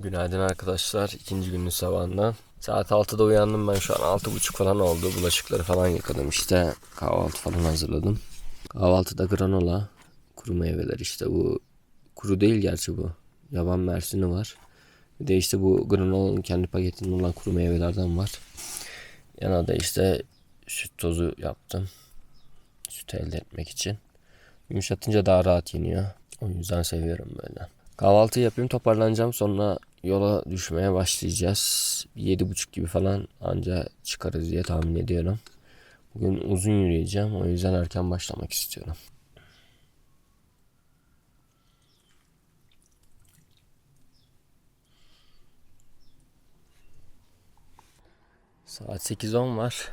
Günaydın arkadaşlar. İkinci günün sabahından. Saat 6'da uyandım ben şu an 6.30 falan oldu. Bulaşıkları falan yıkadım işte. Kahvaltı falan hazırladım. Kahvaltıda granola, kuru meyveler işte bu. Kuru değil gerçi bu. Yaban mersini var. Bir de işte bu granolanın kendi paketinde olan kuru meyvelerden var. Yana da işte süt tozu yaptım. Süt elde etmek için. Yumuşatınca daha rahat yeniyor. O yüzden seviyorum böyle. Kahvaltı yapayım toparlanacağım sonra yola düşmeye başlayacağız. Yedi buçuk gibi falan anca çıkarız diye tahmin ediyorum. Bugün uzun yürüyeceğim o yüzden erken başlamak istiyorum. Saat 8.10 var.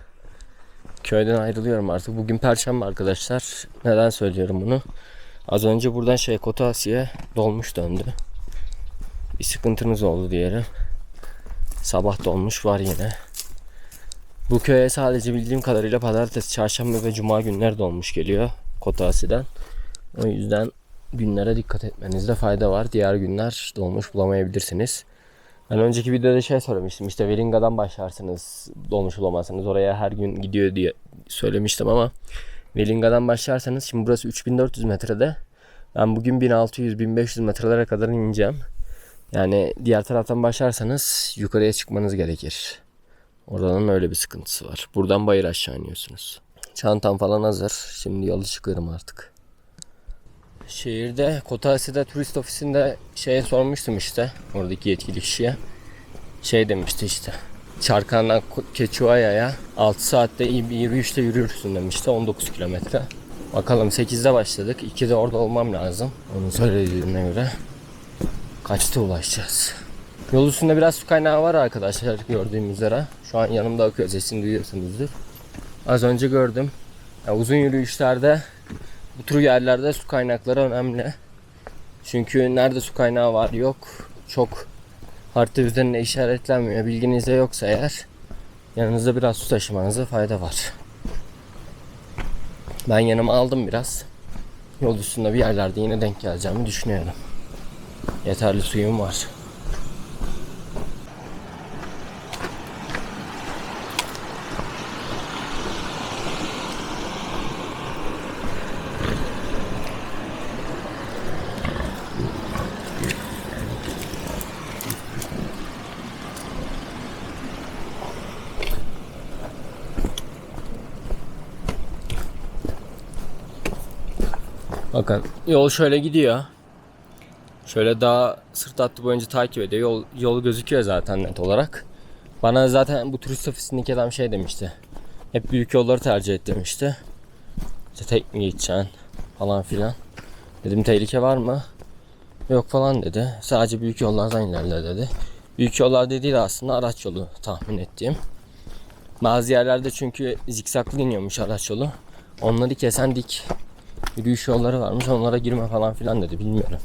Köyden ayrılıyorum artık. Bugün perşembe arkadaşlar. Neden söylüyorum bunu? Az önce buradan şey Kotasi'ye dolmuş döndü. Bir sıkıntınız oldu diyelim. Sabah dolmuş var yine. Bu köye sadece bildiğim kadarıyla pazartesi, çarşamba ve cuma günler dolmuş geliyor Kotasi'den. O yüzden günlere dikkat etmenizde fayda var. Diğer günler dolmuş bulamayabilirsiniz. Ben önceki videoda şey söylemiştim. İşte Velinga'dan başlarsınız dolmuş bulamazsınız. Oraya her gün gidiyor diye söylemiştim ama Velinga'dan başlarsanız şimdi burası 3400 metrede. Ben bugün 1600-1500 metrelere kadar ineceğim. Yani diğer taraftan başlarsanız yukarıya çıkmanız gerekir. Oradan öyle bir sıkıntısı var. Buradan bayır aşağı iniyorsunuz. Çantam falan hazır. Şimdi yola çıkıyorum artık. Şehirde Kotasi'de turist ofisinde şeye sormuştum işte oradaki yetkili kişiye. Şey demişti işte. Çarkan'dan Keçuaya'ya 6 saatte iyi bir yürüyüşle yürürsün demişti. 19 kilometre. Bakalım 8'de başladık. 2'de orada olmam lazım. Onun söylediğine göre. Kaçta ulaşacağız? Yol üstünde biraz su kaynağı var arkadaşlar gördüğüm üzere. Şu an yanımda akıyor sesini duyuyorsunuzdur. Az önce gördüm. Ya uzun yürüyüşlerde bu tür yerlerde su kaynakları önemli. Çünkü nerede su kaynağı var yok çok harita üzerinde işaretlenmiyor. Bilginizde yoksa eğer yanınızda biraz su taşımanıza fayda var. Ben yanıma aldım biraz. Yol üstünde bir yerlerde yine denk geleceğimi düşünüyorum. Yeterli suyum var. Bakın yol şöyle gidiyor. Şöyle daha sırt hattı boyunca takip ediyor. Yol, yol gözüküyor zaten net olarak. Bana zaten bu turist ofisindeki adam şey demişti. Hep büyük yolları tercih et demişti. İşte tek mi gideceksin falan filan. Dedim tehlike var mı? Yok falan dedi. Sadece büyük yollardan ilerle dedi. Büyük yollar dediği de aslında araç yolu tahmin ettiğim. Bazı yerlerde çünkü zikzaklı iniyormuş araç yolu. Onları kesen dik yürüyüş yolları varmış onlara girme falan filan dedi bilmiyorum.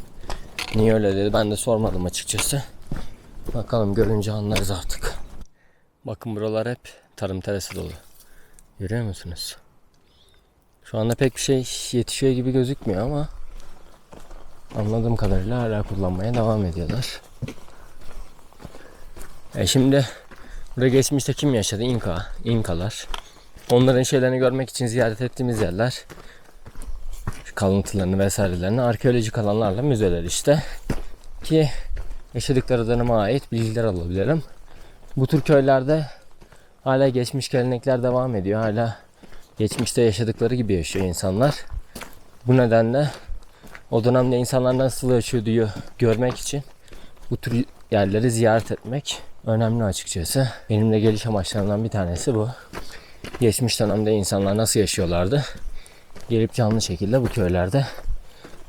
Niye öyle dedi ben de sormadım açıkçası. Bakalım görünce anlarız artık. Bakın buralar hep tarım terası dolu. Görüyor musunuz? Şu anda pek bir şey yetişiyor gibi gözükmüyor ama anladığım kadarıyla hala kullanmaya devam ediyorlar. E şimdi burada geçmişte kim yaşadı? İnka, İnkalar. Onların şeylerini görmek için ziyaret ettiğimiz yerler kalıntılarını vesairelerini arkeolojik alanlarla müzeler işte ki yaşadıkları döneme ait bilgiler alabilirim. Bu tür köylerde hala geçmiş gelenekler devam ediyor. Hala geçmişte yaşadıkları gibi yaşıyor insanlar. Bu nedenle o dönemde insanlar nasıl yaşıyor diyor görmek için bu tür yerleri ziyaret etmek önemli açıkçası. Benim de geliş amaçlarımdan bir tanesi bu. Geçmiş dönemde insanlar nasıl yaşıyorlardı? Gelip canlı şekilde bu köylerde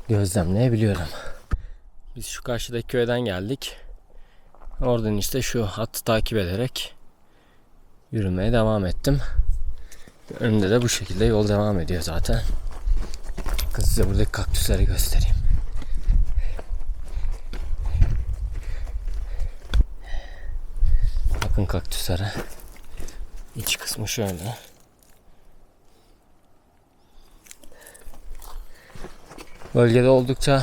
gözlemleyebiliyorum. Biz şu karşıdaki köyden geldik. Oradan işte şu hattı takip ederek yürümeye devam ettim. Önümde de bu şekilde yol devam ediyor zaten. Bakın size buradaki kaktüsleri göstereyim. Bakın kaktüslere. İç kısmı şöyle. Bölgede oldukça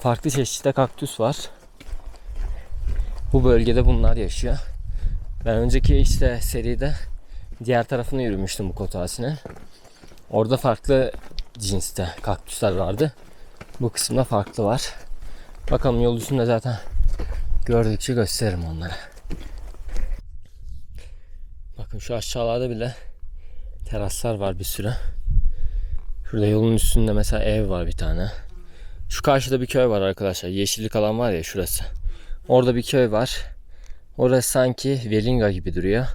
farklı çeşitte kaktüs var. Bu bölgede bunlar yaşıyor. Ben önceki işte seride diğer tarafını yürümüştüm bu kotasinin. Orada farklı cinste kaktüsler vardı. Bu kısımda farklı var. Bakalım yol üstünde zaten gördükçe gösteririm onları. Bakın şu aşağılarda bile teraslar var bir sürü. Şurada yolun üstünde mesela ev var bir tane. Şu karşıda bir köy var arkadaşlar. Yeşillik alan var ya şurası. Orada bir köy var. Orası sanki Velinga gibi duruyor.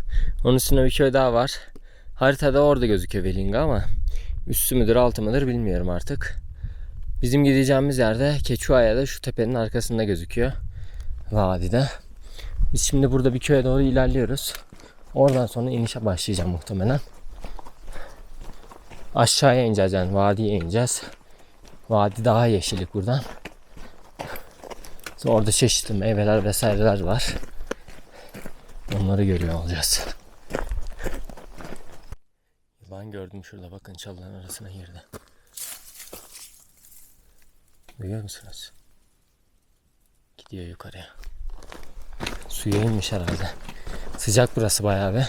Onun üstünde bir köy daha var. Haritada orada gözüküyor Velinga ama üstü müdür altı mıdır bilmiyorum artık. Bizim gideceğimiz yerde Keçuaya'da şu tepenin arkasında gözüküyor. Vadide. Biz şimdi burada bir köye doğru ilerliyoruz. Oradan sonra inişe başlayacağım muhtemelen. Aşağıya ineceğiz yani vadiye ineceğiz. Vadi daha yeşillik buradan. Sonra orada çeşitli meyveler vesaireler var. Onları görüyor olacağız. Yılan gördüm şurada bakın çalıların arasına girdi. Duyuyor musunuz? Gidiyor yukarıya. Suya inmiş herhalde. Sıcak burası bayağı bir.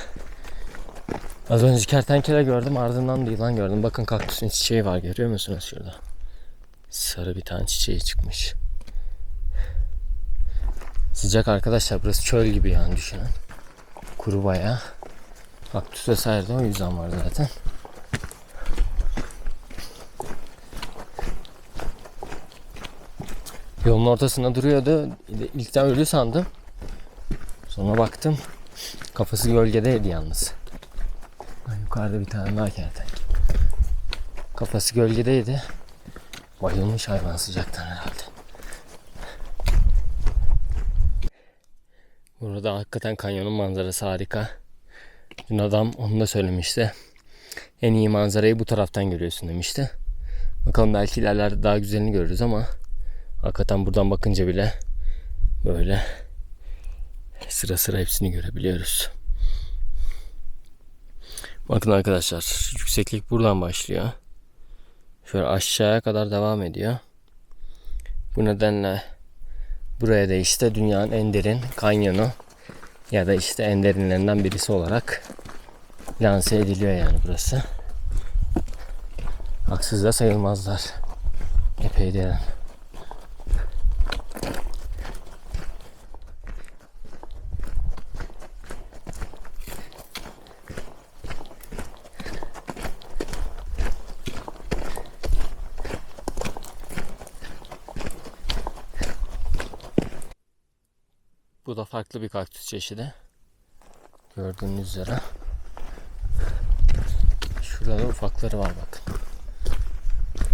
Az önce kertenkele gördüm ardından da yılan gördüm. Bakın kaktüsün çiçeği var görüyor musunuz şurada? Sarı bir tane çiçeği çıkmış. Sıcak arkadaşlar burası çöl gibi yani düşünün. Kuru bayağı. Kaktüs vesaire de o yüzden var zaten. Yolun ortasında duruyordu. İlkten ölü sandım. Sonra baktım. Kafası gölgedeydi yalnız. Yukarıda bir tane daha kertenkele. Kafası gölgedeydi. Bayılmış hayvan sıcaktan herhalde. Burada hakikaten kanyonun manzarası harika. Dün adam onu da söylemişti. En iyi manzarayı bu taraftan görüyorsun demişti. Bakalım belki ilerlerde daha güzelini görürüz ama hakikaten buradan bakınca bile böyle sıra sıra hepsini görebiliyoruz. Bakın arkadaşlar yükseklik buradan başlıyor. Şöyle aşağıya kadar devam ediyor. Bu nedenle buraya da işte dünyanın en derin kanyonu ya da işte en derinlerinden birisi olarak lanse ediliyor yani burası. Haksız da sayılmazlar. Epey derin. Bu da farklı bir kaktüs çeşidi. Gördüğünüz üzere. Şurada ufakları var bakın.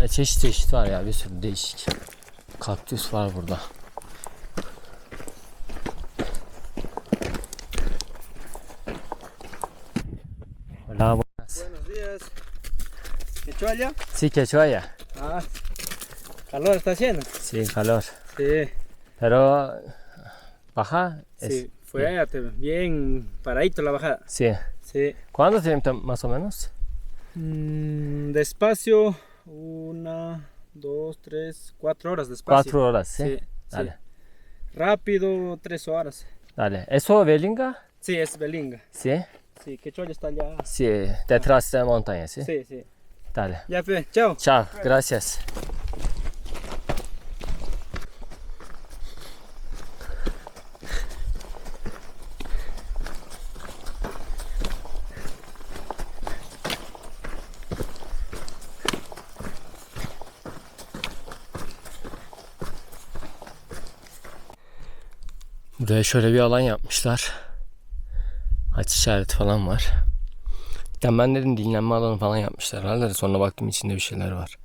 E, çeşit çeşit var ya bir sürü değişik. Kaktüs var burada. Hola, buenas. Buenos días. ¿Echó allá? Sí, que choya. Ah, calor está haciendo. Sí, calor. Sí, Pero baja es sí. Fue te- bien paradito la bajada. sí. Sí. ¿Cuánto tiempo más o menos? Mm, despacio, una, dos, tres, cuatro horas despacio. Cuatro horas, ¿sí? Sí, sí. Dale. Rápido, tres horas. Dale. ¿Eso Velinga? Sí, es Belinga. Sí. Sí, que Choya está allá. Sí, detrás de la montaña, ¿sí? Sí, sí. Dale. Ya fue, chao. Chao, gracias. Buraya şöyle bir alan yapmışlar. Haç işareti falan var. Ya ben dedim dinlenme alanı falan yapmışlar herhalde. de Sonra baktım içinde bir şeyler var.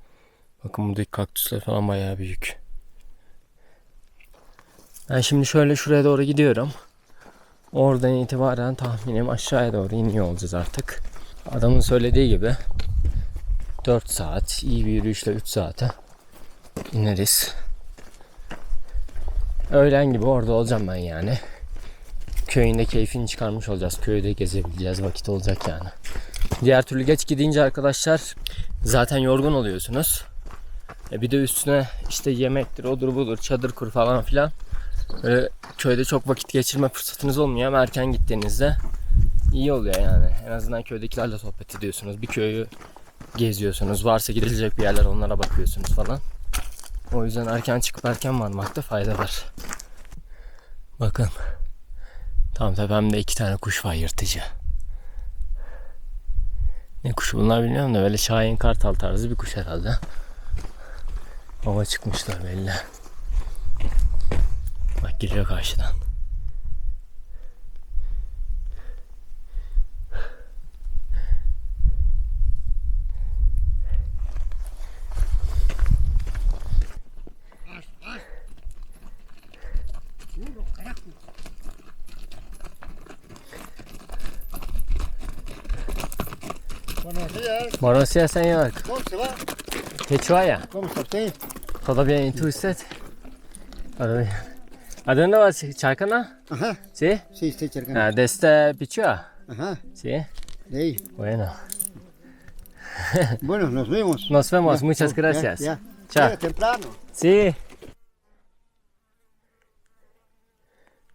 Bakın buradaki kaktüsler falan bayağı büyük. Ben şimdi şöyle şuraya doğru gidiyorum. Oradan itibaren tahminim aşağıya doğru iniyor olacağız artık. Adamın söylediği gibi 4 saat, iyi bir yürüyüşle 3 saate ineriz. Öğlen gibi orada olacağım ben yani. Köyünde keyfini çıkarmış olacağız. Köyde gezebileceğiz. Vakit olacak yani. Diğer türlü geç gidince arkadaşlar zaten yorgun oluyorsunuz. E bir de üstüne işte yemektir, odur budur, çadır kur falan filan. Böyle köyde çok vakit geçirme fırsatınız olmuyor ama erken gittiğinizde iyi oluyor yani. En azından köydekilerle sohbet ediyorsunuz. Bir köyü geziyorsunuz. Varsa gidilecek bir yerler onlara bakıyorsunuz falan. O yüzden erken çıkıp erken varmakta fayda var. Bakın. Tam tepemde iki tane kuş var yırtıcı. Ne kuşu bunlar bilmiyorum da böyle şahin kartal tarzı bir kuş herhalde. Hava çıkmışlar belli. Bak geliyor karşıdan. Buenos días, Buenos días, señor. ¿cómo se va? Quechua ¿Cómo está usted? ¿Todo bien? ¿Y tú usted? Todo bien. ¿A dónde vas? ¿Chacana? Ajá, ¿Sí? sí, estoy cercano. Ah, ¿Desde Pichua? Ajá, ¿Sí? de ahí. Bueno. Bueno, nos vemos. Nos vemos. Ya, Muchas gracias. Ya, Chao. Ya, temprano. Si.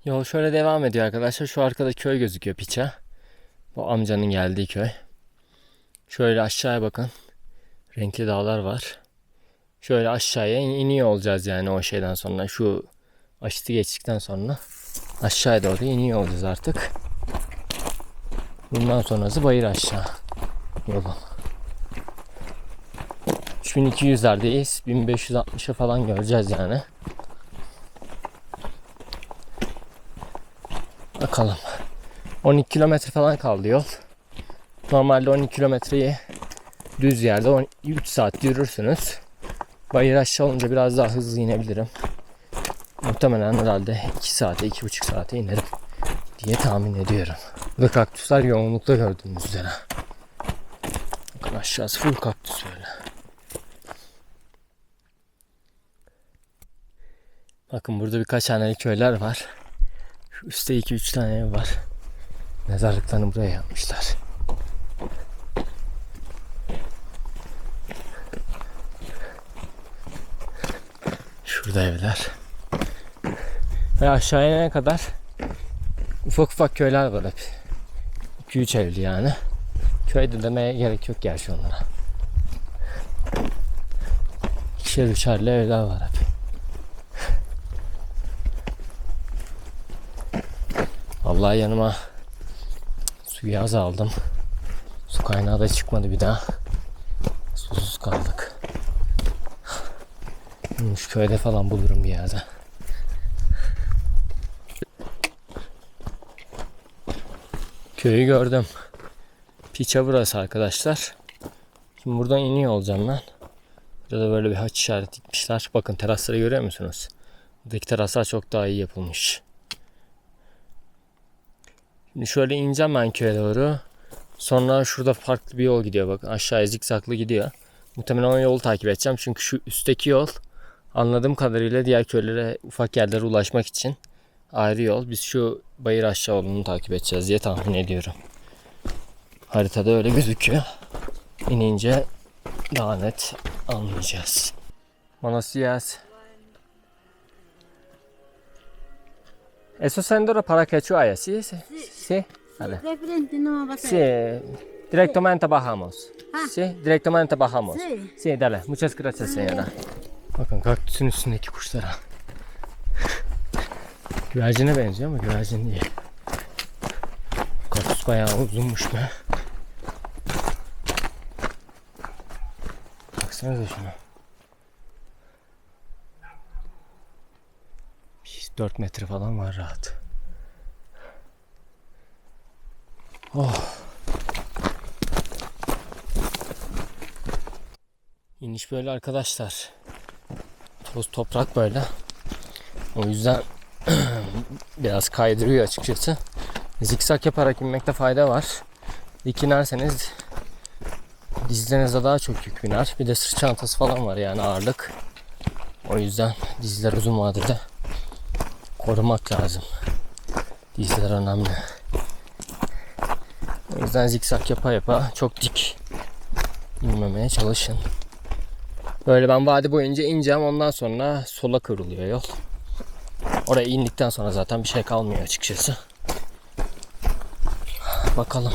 Yol şöyle devam ediyor arkadaşlar. Şu arkada köy gözüküyor Piça. Bu amcanın geldiği köy. Şöyle aşağıya bakın. Renkli dağlar var. Şöyle aşağıya in- iniyor olacağız yani o şeyden sonra. Şu aşıtı geçtikten sonra aşağıya doğru iniyor olacağız artık. Bundan sonrası bayır aşağı yolun. 3200'lerdeyiz. 1560'a falan göreceğiz yani. Bakalım. 12 kilometre falan kaldı yol. Normalde 12 kilometreyi düz yerde 10 3 saat yürürsünüz. Bayır aşağı olunca biraz daha hızlı inebilirim. Muhtemelen herhalde 2 saate 2,5 saate inerim diye tahmin ediyorum. Ve kaktüsler yoğunlukta gördüğünüz üzere. Bakın aşağısı full kaktüs böyle. Bakın burada birkaç haneli köyler var. Şu üstte 2-3 tane ev var. Mezarlıklarını buraya yapmışlar. Şurada evler. Ve aşağıya inene kadar ufak ufak köyler var hep. 2-3 evli yani. Köyde demeye gerek yok gerçi onlara. İkişer üçerli evler var hep. Vallahi yanıma suyu az aldım. Su kaynağı da çıkmadı bir daha. Susuz kaldık. Şu köyde falan bulurum bir yerde. Köyü gördüm. Piça burası arkadaşlar. Şimdi buradan iniyor olacağım ben. Burada böyle bir haç işareti gitmişler. Bakın terasları görüyor musunuz? Buradaki teraslar çok daha iyi yapılmış. Şimdi şöyle ineceğim ben köye doğru. Sonra şurada farklı bir yol gidiyor. Bakın aşağıya zikzaklı gidiyor. Muhtemelen o yolu takip edeceğim. Çünkü şu üstteki yol anladığım kadarıyla diğer köylere ufak yerlere ulaşmak için ayrı yol. Biz şu bayır aşağı yolunu takip edeceğiz diye tahmin ediyorum. Haritada öyle gözüküyor. İnince daha net anlayacağız. Buenos días. Eso sendero para Quechua, ¿sí? Sí. Sí. Vale. De frente no va a Sí, ser. directamente bajamos. Ah. Sí, directamente bajamos. Sí. Sí, dale. Muchas gracias señora. Bakın kaktüsün üstündeki kuşlara. Güvercine benziyor ama güvercin değil. Kaktüs bayağı uzunmuş be. Baksanıza şuna. 4 metre falan var rahat. Oh. İniş böyle arkadaşlar. Toz toprak böyle. O yüzden biraz kaydırıyor açıkçası. Zikzak yaparak inmekte fayda var. Dik inerseniz dizlerinize daha çok yük biner. Bir de sırt çantası falan var yani ağırlık. O yüzden dizler uzun vadede korumak lazım. Dizler önemli. O yüzden zikzak yapa yapa çok dik inmemeye çalışın. Böyle ben vadi boyunca ineceğim ondan sonra sola kıvrılıyor yol. Oraya indikten sonra zaten bir şey kalmıyor açıkçası. Bakalım.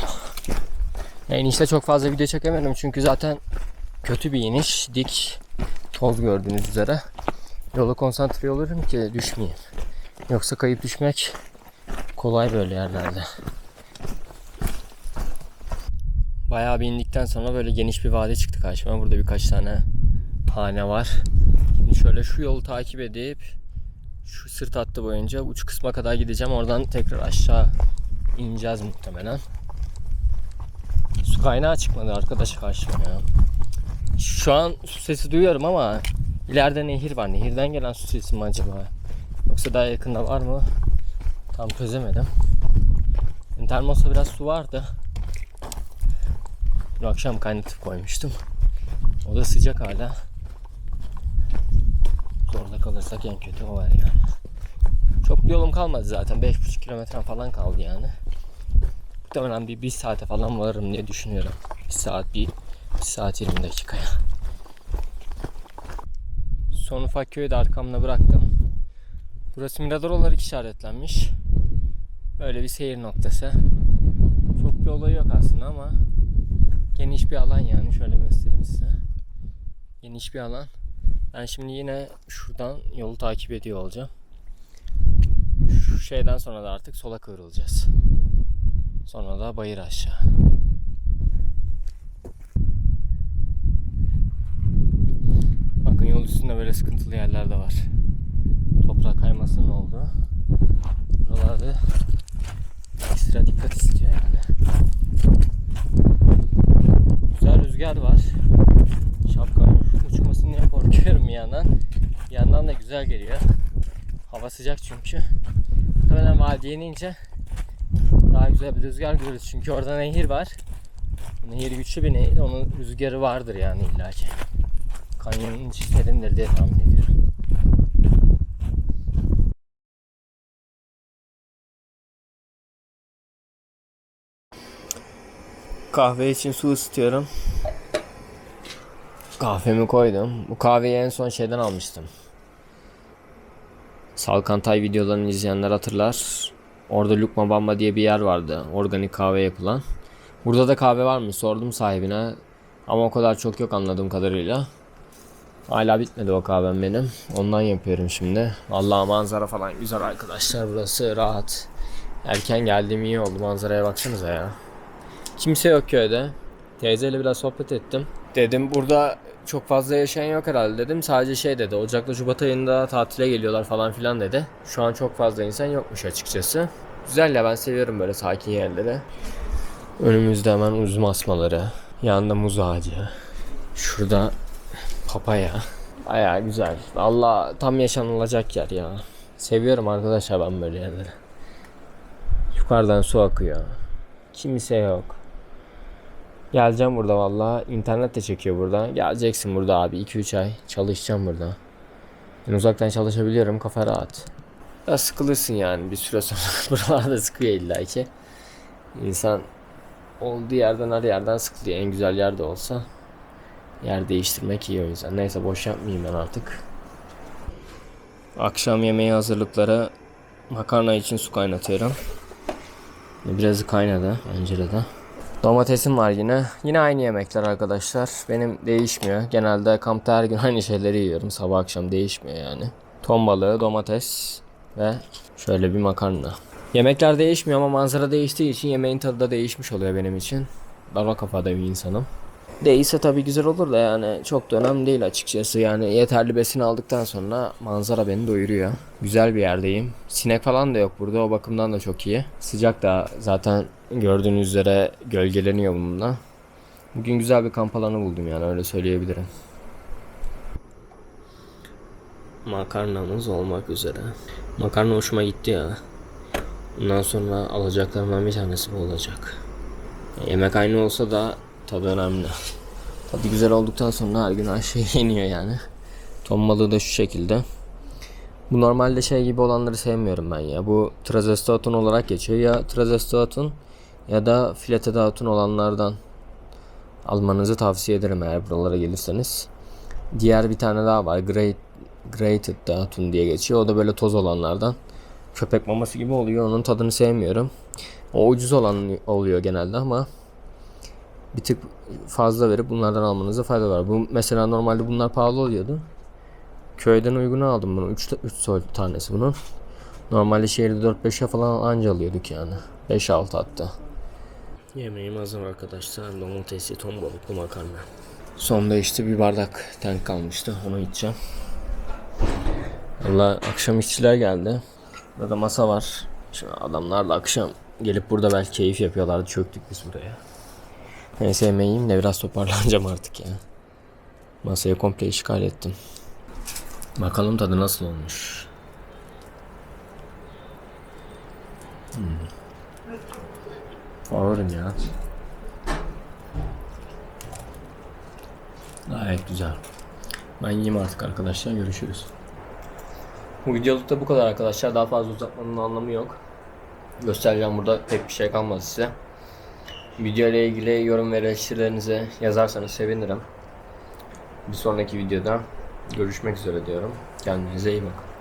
Ya çok fazla video çekemedim çünkü zaten kötü bir iniş. Dik toz gördüğünüz üzere. Yola konsantre olurum ki düşmeyeyim. Yoksa kayıp düşmek kolay böyle yerlerde. Bayağı bir indikten sonra böyle geniş bir vade çıktı karşıma. Burada birkaç tane hane var. Şimdi şöyle şu yolu takip edip şu sırt hattı boyunca uç kısma kadar gideceğim. Oradan tekrar aşağı ineceğiz muhtemelen. Su kaynağı çıkmadı arkadaş karşıma ya. Şu an su sesi duyuyorum ama ileride nehir var. Nehirden gelen su sesi mi acaba? Yoksa daha yakında var mı? Tam çözemedim. Termosta biraz su vardı. Dün akşam kaynatıp koymuştum. O da sıcak hala. Zorda kalırsak en kötü o var yani. Çok bir yolum kalmadı zaten. 5,5 kilometre falan kaldı yani. Muhtemelen bir, bir saate falan varırım diye düşünüyorum. Bir saat, bir, bir saat 20 dakikaya. Son ufak köyü de arkamda bıraktım. Burası mirador olarak işaretlenmiş. Böyle bir seyir noktası. Çok bir olayı yok aslında ama geniş bir alan yani. Şöyle göstereyim size. Geniş bir alan. Ben şimdi yine şuradan yolu takip ediyor olacağım. Şu şeyden sonra da artık sola kıvrılacağız. Sonra da bayır aşağı. Bakın yol üstünde böyle sıkıntılı yerler de var. Toprak kaymasının olduğu. Buralarda ekstra dikkat istiyor yani. Güzel rüzgar var. Şapkanın uçmasın diye korkuyorum bir yandan. Bir yandan da güzel geliyor. Hava sıcak çünkü. Muhtemelen vadiye inince daha güzel bir rüzgar görürüz. Çünkü orada nehir var. Nehir güçlü bir nehir. Onun rüzgarı vardır yani illaki. Kanyonun içi diye tahmin ediyorum. Kahve için su ısıtıyorum. Kahvemi koydum. Bu kahveyi en son şeyden almıştım. Salkantay videolarını izleyenler hatırlar. Orada Lukma Bamba diye bir yer vardı. Organik kahve yapılan. Burada da kahve var mı? Sordum sahibine. Ama o kadar çok yok anladığım kadarıyla. Hala bitmedi o kahvem benim. Ondan yapıyorum şimdi. Vallahi manzara falan güzel arkadaşlar. Burası rahat. Erken geldiğim iyi oldu. Manzaraya baksanıza ya. Kimse yok köyde. Teyzeyle biraz sohbet ettim. Dedim burada çok fazla yaşayan yok herhalde dedim. Sadece şey dedi. Ocak'la Şubat ayında tatile geliyorlar falan filan dedi. Şu an çok fazla insan yokmuş açıkçası. Güzel ya ben seviyorum böyle sakin yerleri. Önümüzde hemen uzun asmaları. Yanında muz ağacı. Şurada papaya. Baya güzel. Valla tam yaşanılacak yer ya. Seviyorum arkadaşlar ben böyle yerleri. Yukarıdan su akıyor. Kimse yok. Geleceğim burada valla. İnternet de çekiyor burada. Geleceksin burada abi 2-3 ay. Çalışacağım burada. Ben uzaktan çalışabiliyorum. Kafa rahat. Ya sıkılırsın yani bir süre sonra. Buralarda sıkıyor illa ki. İnsan olduğu yerden her yerden sıkılıyor. En güzel yerde olsa yer değiştirmek iyi o yüzden. Neyse boş yapmayayım ben artık. Akşam yemeği hazırlıkları makarna için su kaynatıyorum. Biraz kaynadı önceden. Domatesim var yine. Yine aynı yemekler arkadaşlar. Benim değişmiyor. Genelde kampta her gün aynı şeyleri yiyorum. Sabah akşam değişmiyor yani. Ton balığı, domates ve şöyle bir makarna. Yemekler değişmiyor ama manzara değiştiği için yemeğin tadı da değişmiş oluyor benim için. Baba kafada bir insanım. Değilse tabii güzel olur da yani çok da önemli değil açıkçası. Yani yeterli besin aldıktan sonra manzara beni doyuruyor. Güzel bir yerdeyim. Sinek falan da yok burada o bakımdan da çok iyi. Sıcak da zaten gördüğünüz üzere gölgeleniyor bununla. Bugün güzel bir kamp alanı buldum yani öyle söyleyebilirim. Makarnamız olmak üzere. Makarna hoşuma gitti ya. Bundan sonra alacaklarımdan bir tanesi bu olacak. Yemek aynı olsa da tadı önemli. Tadı güzel olduktan sonra her gün her şey yeniyor yani. Ton balığı da şu şekilde. Bu normalde şey gibi olanları sevmiyorum ben ya. Bu trazestoatun olarak geçiyor. Ya trazestoatun ya da filetedautun olanlardan almanızı tavsiye ederim eğer buralara gelirseniz. Diğer bir tane daha var. Great Grated Datun diye geçiyor. O da böyle toz olanlardan. Köpek maması gibi oluyor. Onun tadını sevmiyorum. O ucuz olan oluyor genelde ama bir tık fazla verip bunlardan almanıza fayda var. Bu mesela normalde bunlar pahalı oluyordu. Köyden uyguna aldım bunu. 3 3 sol tanesi bunun. Normalde şehirde 4-5'e falan anca alıyorduk yani. 5-6 hatta. Yemeğim hazır arkadaşlar. Domatesli ton balıklı makarna. Sonda işte bir bardak tank kalmıştı. Onu içeceğim. Valla akşam işçiler geldi. Burada masa var. Şimdi adamlar da akşam gelip burada belki keyif yapıyorlardı. Çöktük biz buraya. Neyse yemeği yiyeyim de biraz toparlanacağım artık ya. Masayı komple işgal ettim. Bakalım tadı nasıl olmuş. Hmm. Favorim ya. Gayet güzel. Ben yiyeyim artık arkadaşlar. Görüşürüz. Bu videoluk da bu kadar arkadaşlar. Daha fazla uzatmanın anlamı yok. Göstereceğim burada pek bir şey kalmadı size. Video ile ilgili yorum ve eleştirilerinizi yazarsanız sevinirim. Bir sonraki videoda görüşmek üzere diyorum. Kendinize iyi bakın.